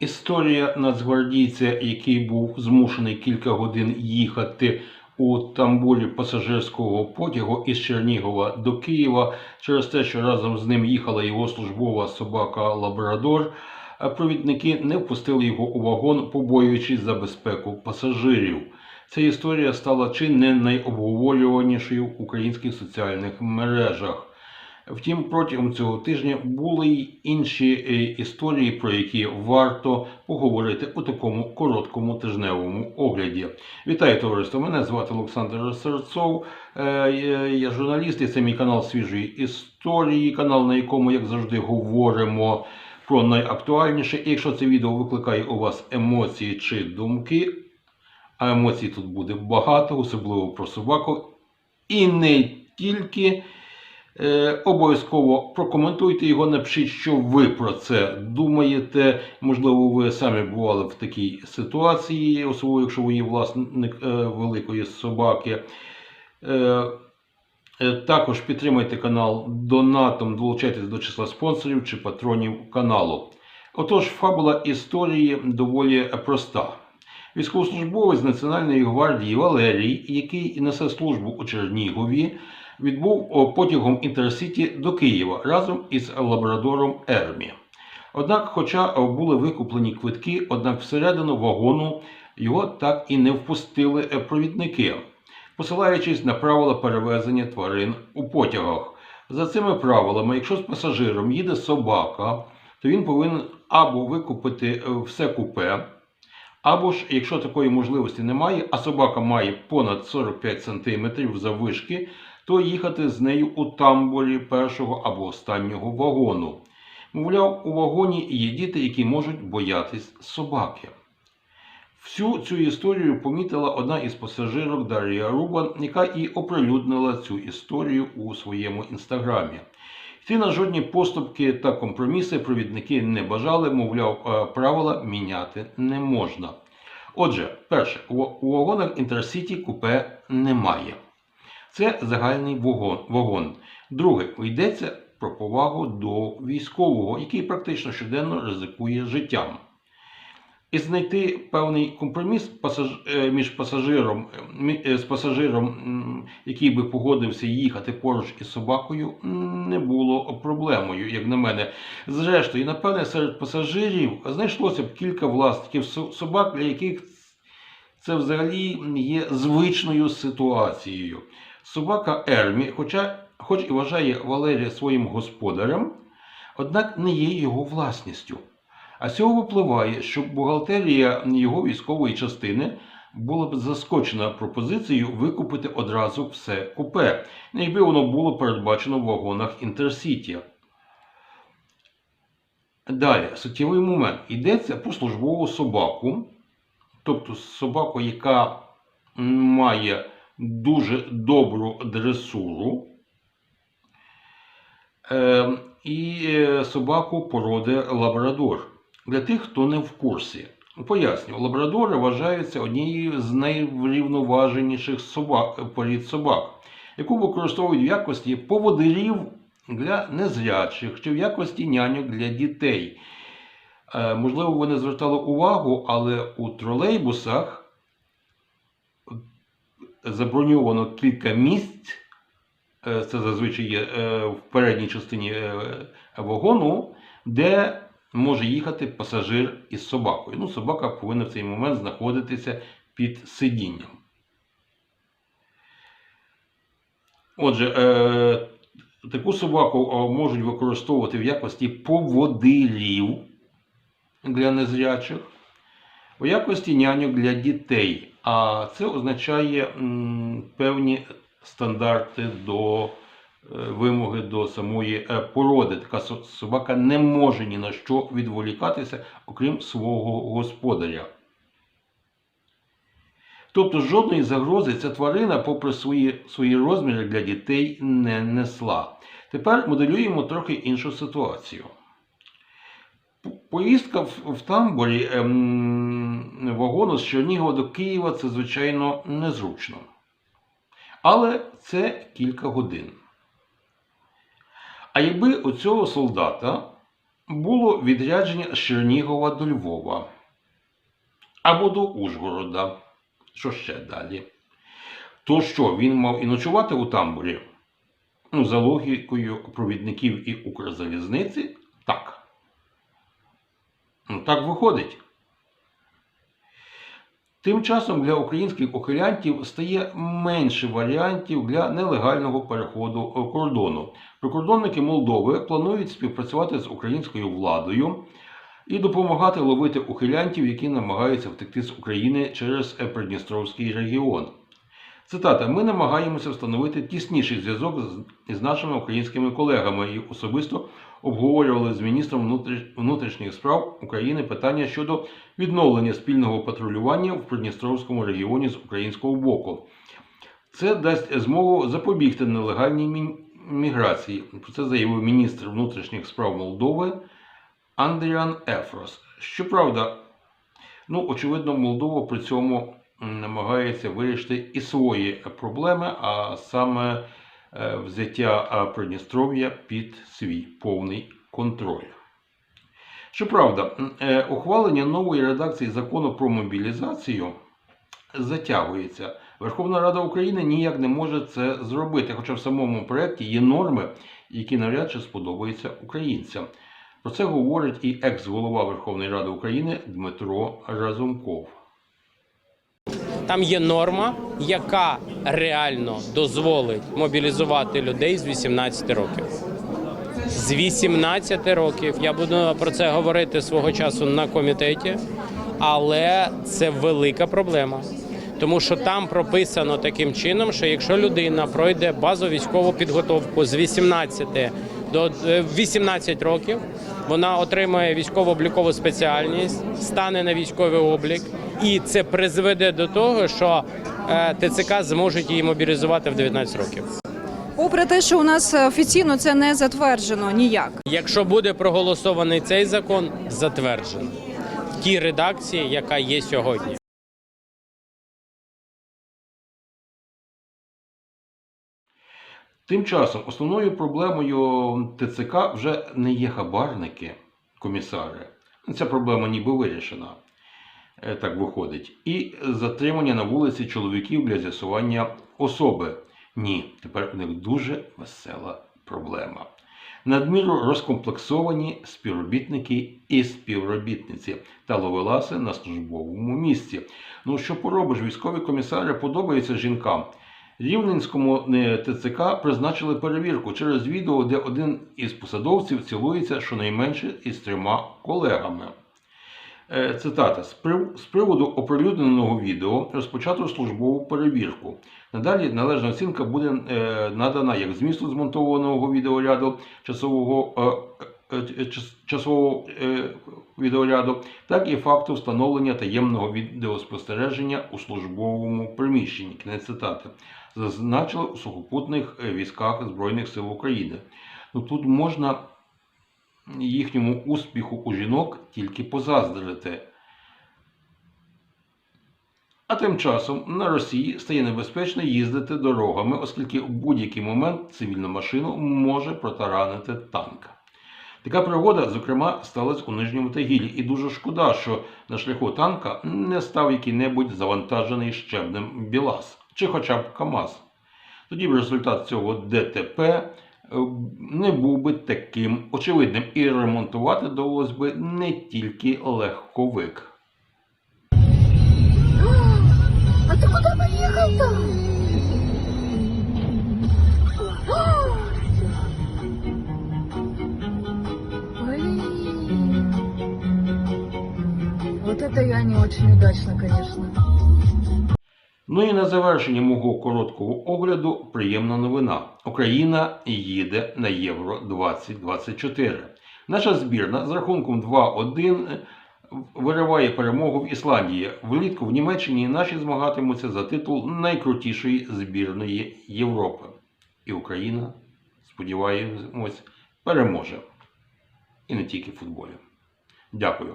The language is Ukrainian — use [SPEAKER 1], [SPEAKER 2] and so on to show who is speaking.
[SPEAKER 1] Історія нацгвардійця, який був змушений кілька годин їхати у тамбурі пасажирського потягу із Чернігова до Києва через те, що разом з ним їхала його службова собака Лабрадор. Провідники не впустили його у вагон, побоюючись за безпеку пасажирів. Ця історія стала чи не найобговорюванішою в українських соціальних мережах. Втім, протягом цього тижня були й інші е, історії, про які варто поговорити у такому короткому тижневому огляді. Вітаю товариство! Мене звати Олександр Серцов. Е, Я журналіст, і це мій канал свіжої історії, канал, на якому, як завжди, говоримо про найактуальніше. І якщо це відео викликає у вас емоції чи думки, а емоцій тут буде багато, особливо про собаку, і не тільки. Е, обов'язково прокоментуйте його, напишіть, що ви про це думаєте. Можливо, ви самі бували в такій ситуації, особливо якщо ви є власник е, великої собаки. Е, також підтримайте канал донатом, долучайтесь до числа спонсорів чи патронів каналу. Отож, фабула історії доволі проста. Військовослужбовець Національної гвардії Валерій, який несе службу у Чернігові, відбув потягом Інтерсіті до Києва разом із лабрадором Ермі. Однак, хоча були викуплені квитки, однак всередину вагону його так і не впустили е, провідники, посилаючись на правила перевезення тварин у потягах. За цими правилами, якщо з пасажиром їде собака, то він повинен або викупити е, все купе. Або ж, якщо такої можливості немає, а собака має понад 45 см заввишки, то їхати з нею у тамбурі першого або останнього вагону. Мовляв, у вагоні є діти, які можуть боятись собаки. Всю цю історію помітила одна із пасажирок Дар'я Рубан, яка і оприлюднила цю історію у своєму інстаграмі. Йти на жодні поступки та компроміси провідники не бажали, мовляв, е, правила міняти не можна. Отже, перше, у вагонах Інтерсіті купе немає. Це загальний вагон. Друге, йдеться про повагу до військового, який практично щоденно ризикує життям. І знайти певний компроміс е, між пасажиром, е, е, з пасажиром, який би погодився їхати поруч із собакою, не було проблемою, як на мене. Зрештою, напевне, серед пасажирів знайшлося б кілька власників собак, для яких це взагалі є звичною ситуацією. Собака Ермі, хоча, хоч і вважає Валерія своїм господарем, однак не є його власністю. А з цього випливає, що бухгалтерія його військової частини була б заскочена пропозицією викупити одразу все купе, якби воно було передбачено в вагонах Інтерсіті. Далі, суттєвий момент. Йдеться про службову собаку, тобто собаку, яка має дуже добру дресуру. Е, і е, собаку породи лабрадор. Для тих, хто не в курсі. Поясню, лабрадори вважаються однією з найврівноваженіших собак, порід собак, яку використовують в якості поводирів для незрячих чи в якості няньок для дітей. Е, можливо, ви не звертали увагу, але у тролейбусах заброньовано кілька місць. Е, Це зазвичай є е, в передній частині е, вагону, де може їхати пасажир із собакою. Ну, собака повинна в цей момент знаходитися під сидінням. Отже, таку собаку можуть використовувати в якості поводирів для незрячих, у якості няньок для дітей. А це означає певні стандарти до е, вимоги до самої е, породи. Така собака не може ні на що відволікатися, окрім свого господаря. Тобто жодної загрози ця тварина, попри свої, свої розміри для дітей, не несла. Тепер моделюємо трохи іншу ситуацію. Поїздка в, тамбурі ем, вагону з Чернігова до Києва це, звичайно, незручно. Але це кілька годин. А якби у цього солдата було відрядження з Чернігова до Львова або до Ужгорода. Що ще далі? То що, він мав і ночувати у тамбурі? Ну, за логікою провідників і Укрзалізниці, так виходить. Тим часом для українських ухилянтів стає менше варіантів для нелегального переходу е, кордону. Прикордонники Молдови планують співпрацювати з українською владою і допомагати ловити ухилянтів, які намагаються втекти з України через е, Придністровський регіон. Цитата: Ми намагаємося встановити тісніший зв'язок з, нашими українськими колегами і особисто обговорювали з міністром внутрішніх справ України питання щодо відновлення спільного патрулювання в Придністровському регіоні з українського боку. Це дасть змогу запобігти нелегальній міграції. Про це заявив міністр внутрішніх справ Молдови Андріан Ефрос. Щоправда, ну, очевидно, Молдова при цьому намагається вирішити і свої проблеми, а саме взяття е, Придністров'я під свій повний контроль. Щоправда, е, ухвалення нової редакції закону про мобілізацію затягується. Верховна Рада України ніяк не може це зробити, хоча в самому проєкті є норми, які навряд чи сподобаються українцям. Про це говорить і екс-голова Верховної Ради України Дмитро Разумков.
[SPEAKER 2] Там є норма, яка реально дозволить мобілізувати людей з 18 років. З 18 років я буду про це говорити свого часу на комітеті, але це велика проблема. Тому що там прописано таким чином, що якщо людина пройде базову військову підготовку з 18 до е, 18 років, вона отримує військово-облікову спеціальність, стане на військовий облік, і це призведе до того, що е, ТЦК зможуть її мобілізувати в 19 років.
[SPEAKER 3] Попри те, що у нас е, офіційно це не затверджено ніяк.
[SPEAKER 2] Якщо буде проголосований цей закон, затверджено в тій редакції, яка є сьогодні.
[SPEAKER 1] Тим часом основною проблемою ТЦК вже не є хабарники, комісари. Ця проблема ніби вирішена. Е, Так виходить. І затримання на вулиці чоловіків для з'ясування особи. Ні, тепер у них дуже весела проблема. Надміру розкомплексовані співробітники і співробітниці та ловеласи на службовому місці. Ну що поробиш, військові комісари подобаються жінкам. Рівненському е, ТЦК призначили перевірку через відео, де один із посадовців цілується щонайменше із трьома колегами. Е, Цитата: з приводу оприлюдненого відео розпочато службову перевірку. Надалі належна оцінка буде е, надана як змісту змонтованого відеоряду часового, час- часового е, відеоряду, так і факту встановлення таємного відеоспостереження у службовому приміщенні. Кінець цитати. Зазначили у сухопутних е, військах Збройних сил України. Ну тут можна їхньому успіху у жінок тільки позаздрити. А тим часом на Росії стає небезпечно їздити дорогами, оскільки в будь-який момент цивільну машину може протаранити танк. Така пригода, зокрема, сталася у Нижньому Тагілі, і дуже шкода, що на шляху танка не став який-небудь завантажений щебнем Білас чи хоча б КАМАЗ. Тоді б результат цього ДТП е, не був би таким очевидним, і ремонтувати довелось би не тільки легковик.
[SPEAKER 4] А ты куда поехал-то? Блин. Это я не очень удачно, конечно.
[SPEAKER 1] Ну і на завершення мого короткого огляду приємна новина. Україна їде на Євро 2024. Наша збірна з рахунком 2-1 вириває перемогу в Ісландії. Влітку в Німеччині наші змагатимуться за титул найкрутішої збірної Європи. І Україна, сподіваємось, переможе. І не тільки в футболі. Дякую.